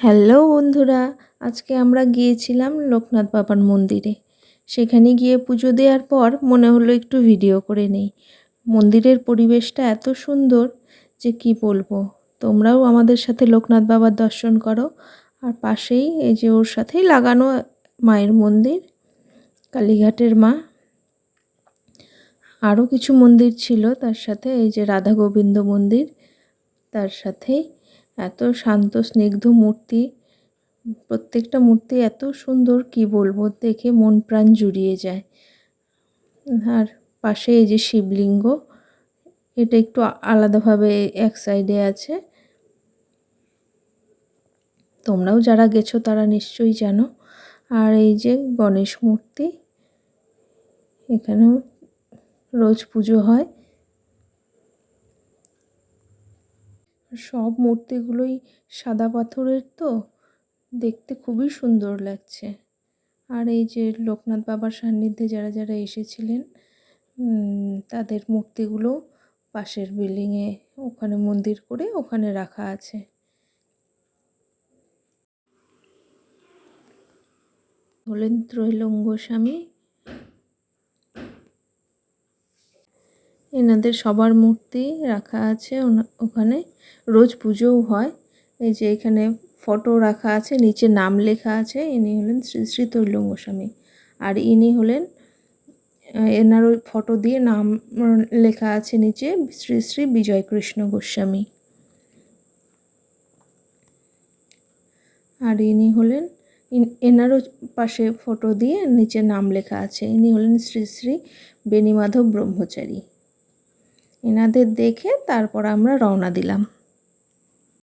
Hello বন্ধুরা, আজকে আমরা গিয়েছিলাম লোকনাথ বাবার মন্দিরে। সেখানে গিয়ে পুজো দেওয়ার পর মনে হলো একটু ভিডিও করে নেই। মন্দিরের পরিবেশটা এত সুন্দর যে কি বলব, তোমরাও আমাদের সাথে লোকনাথ বাবার দর্শন করো। আর পাশেই এই যে ওর সাথেই লাগানো মায়ের মন্দির, কালীঘাটের মা। আরও কিছু মন্দির ছিল তার সাথে, এই যে রাধা গোবিন্দ মন্দির, তার সাথেই এত শান্ত, স্নিগ্ধ মূর্তি। প্রত্যেকটা মূর্তি এত সুন্দর, কি বলব? দেখে মন প্রাণ জুড়িয়ে যায়। আর পাশে এই যে শিবলিঙ্গ, এটা একটু আলাদাভাবে এক সাইডে আছে। তোমরাও যারা গেছো, তারা নিশ্চয়ই জানো। আর এই যে গণেশ মূর্তি, এখানেও রোজ পুজো হয়। সব মূর্তিগুলোই সাদা পাথরের তো। দেখতে খুবই সুন্দর লাগছে। আর এই যে লোকনাথ বাবার সান্নিধ্যে যারা যারা এসেছিলেন তাদের মূর্তিগুলো পাশের বিল্ডিংয়ে ওখানে মন্দির করে ওখানে রাখা আছে। হলেন ত্রৈলঙ্গ স্বামী এনাদের সবার মূর্তি রাখা আছে ওখানে। রোজ পুজোও হয়। এই যে এখানে ফটো রাখা আছে, নিচে নাম লেখা আছে, ইনি হলেন শ্রী শ্রী তৈলঙ্গ গোস্বামী আর ইনি হলেন, এনার ওই ফটো দিয়ে নাম লেখা আছে নিচে, শ্রী শ্রী বিজয় কৃষ্ণ গোস্বামী। আর ইনি হলেন এনারও পাশে ফটো দিয়ে নিচে নাম লেখা আছে। ইনি হলেন শ্রী শ্রী বেণীমাধব ব্রহ্মচারী। এনাদের দেখে তারপর আমরা রওনা দিলাম।